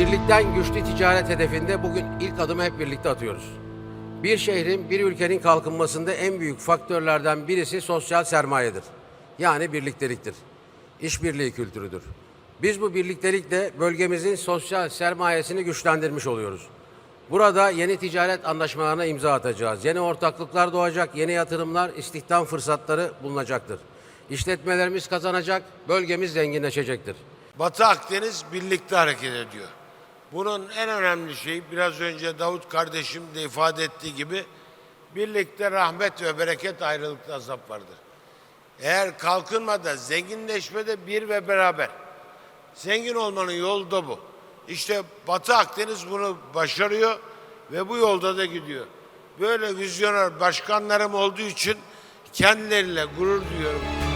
Birlikten güçlü ticaret hedefinde bugün ilk adımı hep birlikte atıyoruz. Bir şehrin, bir ülkenin kalkınmasında en büyük faktörlerden birisi sosyal sermayedir. Yani birlikteliktir. İşbirliği kültürüdür. Biz bu birliktelikle bölgemizin sosyal sermayesini güçlendirmiş oluyoruz. Burada yeni ticaret anlaşmalarına imza atacağız. Yeni ortaklıklar doğacak, yeni yatırımlar, istihdam fırsatları bulunacaktır. İşletmelerimiz kazanacak, bölgemiz zenginleşecektir. Batı Akdeniz birlikte hareket ediyor. Bunun en önemli şeyi biraz önce Davut kardeşim de ifade ettiği gibi birlikte rahmet ve bereket ayrılıkta azap vardır. Eğer kalkınmada, zenginleşmede bir ve beraber. Zengin olmanın yolu da bu. İşte Batı Akdeniz bunu başarıyor ve bu yolda da gidiyor. Böyle vizyoner başkanlarım olduğu için kendileriyle gurur duyuyorum.